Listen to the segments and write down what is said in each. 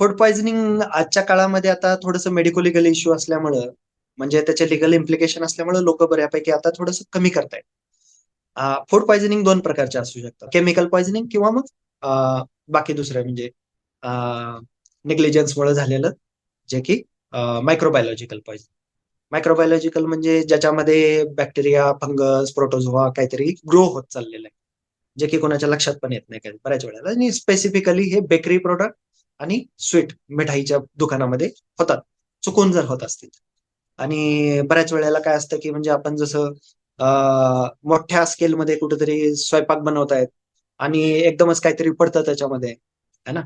Food poisoning आजच्या काळामध्ये आता थोडंसं मेडिको लिगल इश्यू असल्यामुळं म्हणजे त्याचे लिगल इम्प्लिकेशन असल्यामुळे लोक बऱ्यापैकी आता थोडंसं कमी करतायत. फूड पॉइझनिंग दोन प्रकारचे असू शकतात. केमिकल पॉइझनिंग किंवा मग बाकी दुसऱ्या म्हणजे निग्लिजन्समुळे झालेलं जे की मायक्रोबायोलॉजिकल पॉइझनिंग मायक्रोबायोलॉजिकल म्हणजे ज्याच्यामध्ये बॅक्टेरिया फंगस प्रोटोझोआ काहीतरी ग्रो होत चाललेलं आहे. जे की कोणाच्या लक्षात पण येत नाही काही. बऱ्याच वेळेला. आणि स्पेसिफिकली हे बेकरी प्रोडक्ट आणि स्वीट मिठाईच्या दुकानामध्ये होतात. चुकून जर होत असतील. आणि बऱ्याच वेळेला काय असतं की म्हणजे आपण जसं मोठ्या स्केलमध्ये कुठेतरी स्वयंपाक बनवतायत आणि एकदमच काहीतरी पडतं त्याच्यामध्ये है ना?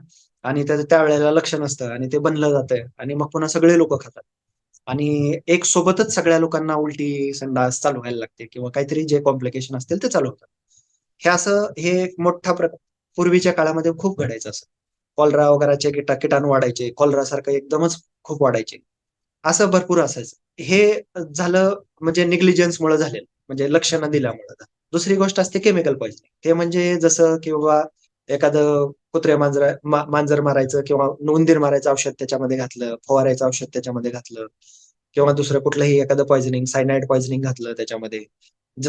आणि त्याचं त्यावेळेला लक्ष नसतं आणि ते बनलं जातंय आणि मग पुन्हा सगळे लोक खातात. आणि एक सोबतच सगळ्या लोकांना उलटी संडास चालू व्हायला लागते किंवा काहीतरी जे कॉम्प्लिकेशन असतील ते चालू होतात. हे असं हे एक मोठा प्रकार. पूर्वीच्या काळामध्ये खूप घडायचं असं. कॉलरा वगैरेचे किटा किटाणू वाढायचे कॉलरा सारखं एकदमच खूप वाढायचे. असं भरपूर असायचं. हे झालं म्हणजे निग्लिजन्समुळे झालेलं. म्हणजे लक्ष न दिल्यामुळे दुसरी गोष्ट असते केमिकल पॉइझनिंग. ते म्हणजे जसं की बाबा एखादं कुत्र्या मांजर मा- मांजर मारायचं किंवा उंदीर मारायचं औषध त्याच्यामध्ये घातलं फवारायचं औषध त्याच्यामध्ये घातलं किंवा दुसरं कुठलंही एखादं पॉइझनिंग सायनाइड पॉइझनिंग घातलं त्याच्यामध्ये.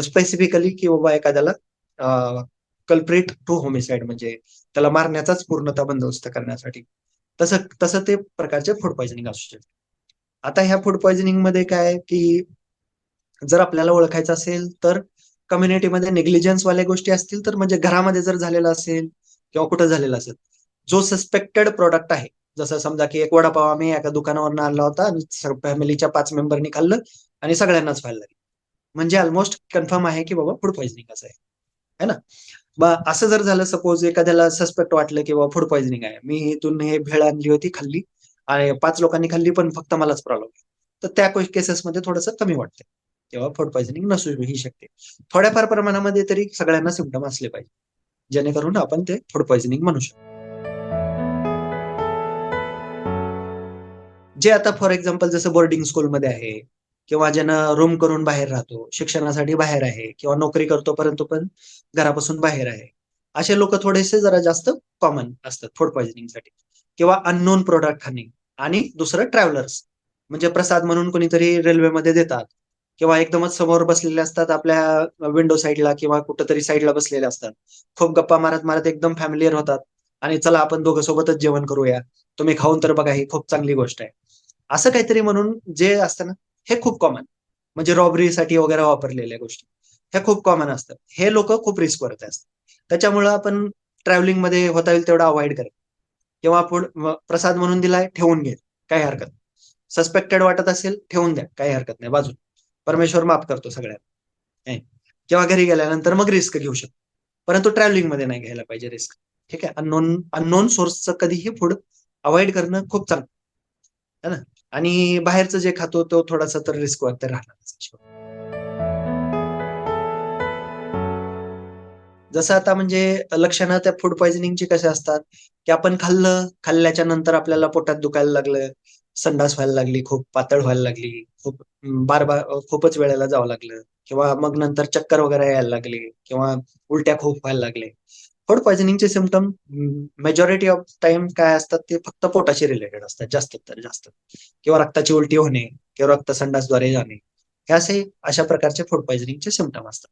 स्पेसिफिकली की बाबा एखाद्याला कल्प्रिट टू होमिसाइड म्हणजे त्याला मारण्याचाच पूर्णतः बंदोबस्त करण्यासाठी. तसं तसं ते प्रकारचे फूड पॉइझनिंग असू शकते. आता ह्या फूड पॉइझनिंगमध्ये काय की जर आपल्याला ओळखायचं असेल तर कम्युनिटीमध्ये नेग्लिजन्स वाल्या गोष्टी असतील तर म्हणजे घरामध्ये जर झालेलं असेल किंवा कुठं झालेलं असेल जो सस्पेक्टेड प्रोडक्ट आहे जसं समजा की एक वडापाव आम्ही एका दुकानावरनं आणला होता आणि फॅमिलीच्या पाच मेंबरनी खाल्लं आणि सगळ्यांनाच व्हायला लागलं. म्हणजे ऑलमोस्ट कन्फर्म आहे की बाबा फूड पॉइझनिंग असं आहे. है ना? असं जर झालं सपोज एखाद्याला सस्पेक्ट वाटलं की बाबा फूड पॉइझनिंग आहे. मी इथून हे भेळ आणली होती खाल्ली आणि पाच लोकांनी खाल्ली पण फक्त मलाच प्रॉब्लेम तर त्या केसेसमध्ये थोडंसं कमी वाटतं तेव्हा फूड पॉइझनिंग नसू ही शकते थोड्याफार प्रमाणामध्ये तरी सगळ्यांना सिमटम असले पाहिजे. जेणेकरून आपण ते फूड पॉइझनिंग म्हणू शकतो. जे आता फॉर एक्झाम्पल जसं बोर्डिंग स्कूलमध्ये आहे किंवा ज्यानं रूम करून बाहेर राहतो शिक्षणासाठी बाहेर आहे किंवा नोकरी करतो परंतु पण घरापासून बाहेर आहे. असे लोक थोडेसे जरा जास्त कॉमन असतात फूड पॉइझनिंगसाठी किंवा अननोन प्रोडक्ट खाणे आणि दुसरं ट्रॅव्हलर्स म्हणजे प्रसाद म्हणून कोणीतरी रेल्वेमध्ये देतात. किंवा एकदमच समोर बसलेले असतात आपल्या विंडो साईडला किंवा कुठंतरी साईडला बसलेले असतात. खूप गप्पा मारत मारत एकदम फॅमिलीयर होतात. आणि चला आपण दोघं सोबतच जेवण करूया. तुम्ही खाऊन तर बघा ही खूप चांगली गोष्ट आहे. असं काहीतरी म्हणून जे असतं ना हे खूप कॉमन म्हणजे रॉबरीसाठी वगैरे वापरलेल्या गोष्टी. ह्या खूप कॉमन असतात. हे लोक खूप रिस्क करत असतात. त्याच्यामुळं आपण ट्रॅव्हलिंगमध्ये होता येईल तेवढा अवॉइड करा. किंवा आपण प्रसाद म्हणून दिलाय ठेवून घे काही हरकत सस्पेक्टेड वाटत असेल ठेवून द्या. काही हरकत नाही. बाजू परमेश्वर माफ करतो सगळ्यात किंवा घरी गेल्यानंतर मग रिस्क घेऊ शकतो. परंतु ट्रॅव्हलिंगमध्ये नाही घ्यायला पाहिजे रिस्क ठीक आहे? अननोन अननोन सोर्सचं कधीही फूड अवॉइड करणं खूप चांगलं. है ना? आणि बाहेरचं जे खातो तो थोडासा तर रिस्क वरती राहणार जसं आता म्हणजे लक्षणं त्या फूड पॉइझनिंगची कसे असतात की आपण खाल्लं खाल्ल्याच्या नंतर आपल्याला पोटात दुखायला लागलं संडास व्हायला लागली खूप पातळ व्हायला लागली खूप बार बार खूपच वेळेला जावं लागलं किंवा मग नंतर चक्कर वगैरे यायला लागले किंवा उलट्या खूप व्हायला लागले. फूड पॉयझनिंगचे सिमटम मेजॉरिटी ऑफ टाइम काय असतात ते फक्त पोटाशी रिलेटेड असतात जास्त तर जास्त. किंवा रक्ताची उलटी होणे किंवा रक्त संडासद्वारे जाणे हे असे अशा प्रकारचे फूड पॉयझनिंगचे सिमटम असतात.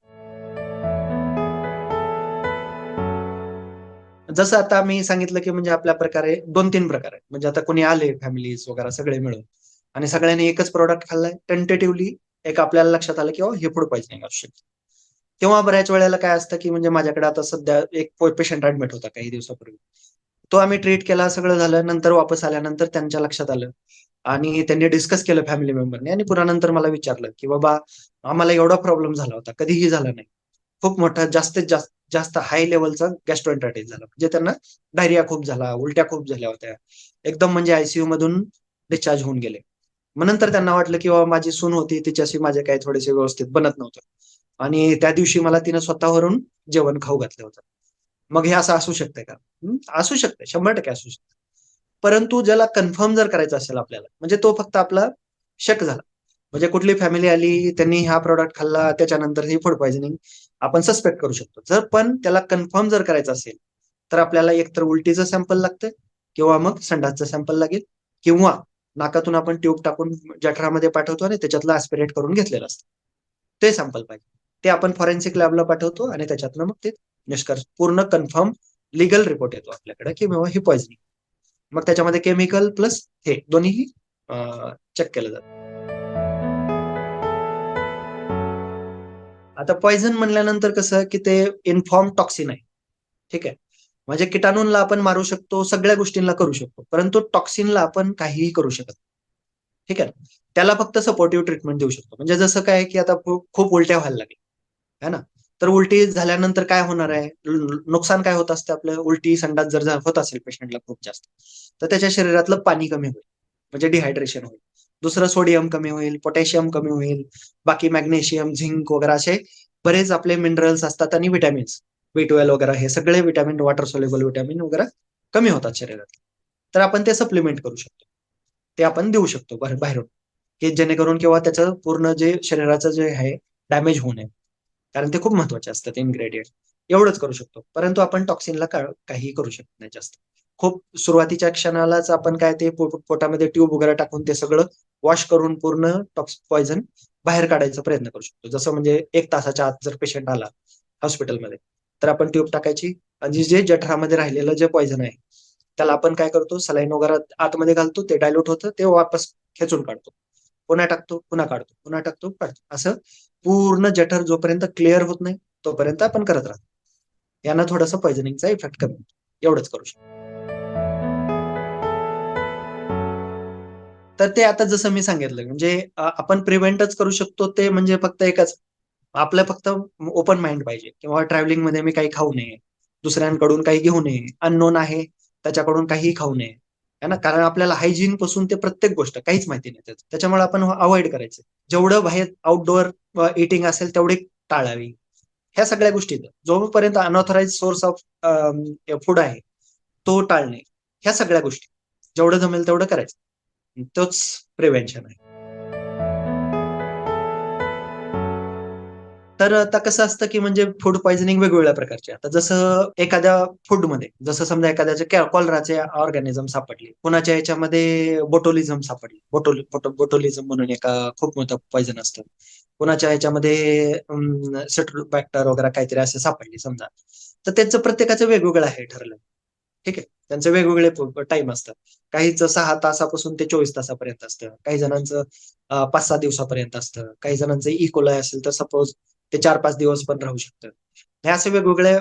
जसं आता मी सांगितलं की म्हणजे आपल्या प्रकारे दोन तीन प्रकार आहेत. म्हणजे आता कोणी आले फॅमिलीज वगैरे सगळे मिळून आणि सगळ्यांनी एकच प्रोडक्ट खाल्लाय टेंटेटिव्हली एक आपल्याला लक्षात आलं की हे फूड पॉयझनिंग असू शकतं. तेव्हा बऱ्याच वेळेला काय असतं की म्हणजे माझ्याकडे आता सध्या एक पेशंट ऍडमिट होता काही दिवसापूर्वी. तो आम्ही ट्रीट केला सगळं झालं नंतर वापस आल्यानंतर त्यांच्या लक्षात आलं. आणि त्यांनी डिस्कस केलं फॅमिली मेंबरने आणि पुन्हा नंतर मला विचारलं की बाबा आम्हाला एवढा प्रॉब्लेम झाला होता कधीही झाला नाही. खूप मोठा जास्तीत जास्त जास्त हाय लेवलचा गॅस्ट्रोएंटरायटिस झाला. म्हणजे त्यांना डायरिया खूप झाला उलट्या खूप झाल्या होत्या. एकदम म्हणजे आयसीयू मधून डिस्चार्ज होऊन गेले. मग नंतर त्यांना वाटलं की बाबा माझी सून होती तिच्याशी माझे काही थोडेसे व्यवस्थित बनत नव्हतं. आणि त्या दिवशी मला तिनं स्वतःवरून जेवण खाऊ घातलं होतं. मग हे असं असू शकतंय का? असू शकतं शंभर टक्के असू शकते परंतु ज्याला कन्फर्म जर करायचं असेल आपल्याला म्हणजे तो फक्त आपला शक झाला. म्हणजे कुठली फॅमिली आली त्यांनी हा प्रॉडक्ट खाल्ला त्याच्यानंतर ही फूड पॉयझनिंग आपण सस्पेक्ट करू शकतो. जर पण त्याला कन्फर्म जर करायचं असेल तर आपल्याला एकतर उलटीचं सॅम्पल लागतं किंवा मग संडासचं सॅम्पल लागेल किंवा नाकातून आपण ट्यूब टाकून जठरामध्ये पाठवतो आणि त्याच्यातलं ऍस्पिरेट करून घेतलेलं असतं. ते सॅम्पल पाहिजे. ते आपण फॉरेन्सिक लॅबला पाठवतो आणि त्याच्यातनं मग ते निष्कर्ष पूर्ण कन्फर्म लिगल रिपोर्ट येतो आपल्याकडे की बाबा ही पॉइझनिंग मग त्याच्यामध्ये केमिकल प्लस हे दोन्हीही चेक केलं जातं. आता पॉइझन म्हणल्यानंतर कसं की ते इन्फॉर्म टॉक्सिन आहे. ठीक आहे? म्हणजे किटाणूंला आपण मारू शकतो सगळ्या गोष्टींना करू शकतो परंतु टॉक्सिनला आपण काहीही करू शकत ठीक आहे? त्याला फक्त सपोर्टिव्ह ट्रीटमेंट देऊ शकतो. म्हणजे जसं काय की आता खूप उलट्या व्हायला लागेल है ना? तर उलटी झाल्यानंतर काय होणार आहे? नुकसान काय होत असते आपलं? उलटी संडास जर होत असेल पेशंटला खूप जास्त तर त्याच्या शरीरातलं पाणी कमी होईल म्हणजे डिहायड्रेशन होईल. दुसरं सोडियम कमी होईल पोटॅशियम कमी होईल बाकी मॅग्नेशियम झिंक वगैरे असे बरेच आपले मिनरल्स असतात आणि विटॅमिन्स बी ट्वेल्व वगैरे हे सगळे विटॅमिन वॉटर सोलेबल विटॅमिन वगैरे कमी होतात शरीरात तर आपण ते सप्लिमेंट करू शकतो. ते आपण देऊ शकतो बाहेरून की जेणेकरून किंवा त्याचं पूर्ण जे शरीराचं जे आहे डॅमेज होऊ नये. कारण ते खूप महत्त्वाचे असतात इन्ग्रेडियंट एवढंच करू शकतो. परंतु आपण टॉक्सिनला काही करू शकत नाही जास्त. खूप सुरुवातीच्या क्षणालाच आपण काय ते पोटामध्ये ट्यूब वगैरे टाकून ते सगळं वॉश करून पूर्ण टॉक्स पॉयझन बाहेर काढायचा प्रयत्न करू शकतो. जसं म्हणजे एक तासाच्या आत जर पेशंट आला हॉस्पिटलमध्ये तर आपण ट्यूब टाकायची आणि जे जठरामध्ये राहिलेलं जे पॉयझन आहे त्याला आपण काय करतो सलाईन वगैरे आतमध्ये घालतो ते डायल्यूट होतं ते वापस खेचून काढतो. पुन्हा टाकतो पुन्हा काढतो पुन्हा टाकतो काढतो असं पूर्ण जठर जोपर्यंत क्लिअर होत नाही तोपर्यंत आपण करत राहतो. यांना थोडासा पॉइझनिंगचा इफेक्ट कमी होतो. एवढंच करू शकतो. तर ते आता जसं मी सांगितलं म्हणजे आपण प्रिव्हेंटच करू शकतो ते म्हणजे फक्त एकच. आपलं फक्त ओपन माइंड पाहिजे. किंवा ट्रॅव्हलिंगमध्ये मी काही खाऊ नये. दुसऱ्यांकडून काही घेऊ नये. अननोन आहे त्याच्याकडून काहीही खाऊ नये. है ना? कारण आपल्याला हायजीन पासून ते प्रत्येक गोष्ट काहीच माहिती नाही त्याच्यामुळे आपण अवॉइड करायचं. जेवढं बाहेर आउटडोअर इटिंग असेल तेवढी टाळावी. ह्या सगळ्या गोष्टी जोपर्यंत अनऑथराइज सोर्स ऑफ फूड आहे तो टाळणे. ह्या सगळ्या गोष्टी. जेवढं जमेल तेवढं करायचं. तोच प्रिव्हेन्शन आहे. तर आता कसं असतं की म्हणजे फूड पॉइझनिंग वेगवेगळ्या प्रकारचे. आता जसं एखाद्या फूडमध्ये जसं समजा एखाद्याचे कॉलराचे ऑर्गॅनिझम सापडले कुणाच्या याच्यामध्ये बोटोलिझम सापडले बोटोली बोटोलिझम म्हणून एका खूप मोठं पॉइझन असतं. कुणाच्या ह्याच्यामध्ये बॅक्टर वगैरे काहीतरी असं सापडले समजा. तर त्यांचं प्रत्येकाचं वेगवेगळं आहे ठरलं. ठीक आहे? त्यांचे वेगवेगळे टाइम असतात. काहीच सहा तासापासून ते चोवीस तासापर्यंत असतं. काही जणांचं पाच सहा दिवसापर्यंत असतं. काही जणांचं e. इकोलाय असेल तर सपोज ते चार पाच दिवस पण राहू शकतात. हे असे वेगवेगळे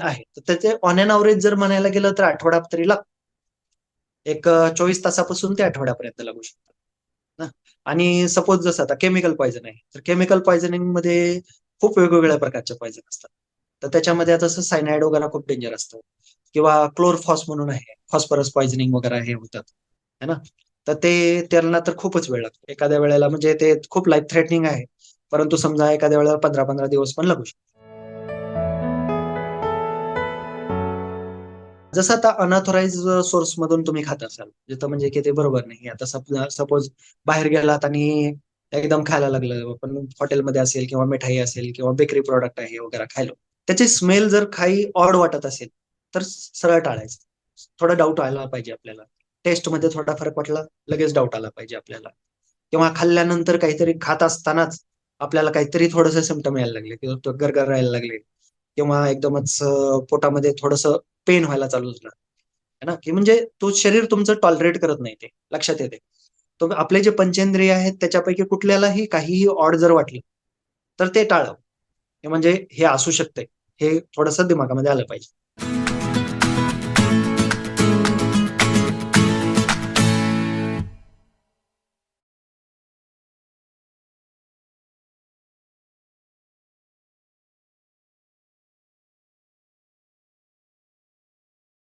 आहेत. तर त्याचे ऑन अँड अवरेज जर म्हणायला गेलं तर आठवडा तरी लागतो एक चोवीस तासापासून ते आठवड्यापर्यंत लागू शकतात. आणि सपोज जसं आता केमिकल पॉयझन आहे तर केमिकल पॉयझनिंगमध्ये खूप वेगवेगळ्या प्रकारचे पॉयझन असतात. तर त्याच्यामध्ये आता सायनाइड वगैरे खूप डेंजर असतं. किंवा क्लोरफॉस म्हणून आहे फॉस्फरस पॉयझनिंग वगैरे हे होतात. है ना? तर ते त्यांना तर खूपच वेळ लागतो. एखाद्या वेळेला म्हणजे ते खूप लाईफ थ्रेटनिंग आहे. परंतु समजा एखाद्या वेळेला पंधरा पंधरा दिवस पण लागू शकतो. जसं आता अनऑथोराइज सोर्स मधून तुम्ही खात असाल जिथं म्हणजे की ते बरोबर नाही. आता सपोज बाहेर गेलात आणि एकदम खायला लागलं पण हॉटेलमध्ये असेल किंवा मिठाई असेल किंवा बेकरी प्रोडक्ट आहे वगैरे खायलो. त्याची स्मेल जर काही ऑड वाटत असेल तर सरळ टाळायचं. थोडा डाऊट आला पाहिजे आपल्याला. टेस्टमध्ये थोडा फरक वाटला लगेच डाऊट आला पाहिजे आपल्याला. किंवा खाल्ल्यानंतर काहीतरी खात असतानाच आपल्याला काहीतरी थोडस सिमटम यायला लागले किंवा गरगर राहायला लागले किंवा एकदमच पोटामध्ये थोडस पेन व्हायला चालू झालं. है ना? की म्हणजे तो शरीर तुमचं टॉलरेट करत नाही ते लक्षात येते. तो आपले जे पंचेंद्रिय आहेत त्याच्यापैकी कुठल्यालाही काहीही ऑड जर वाटलं तर ते टाळव. म्हणजे हे असू शकते हे थोडस दिमागामध्ये आलं पाहिजे.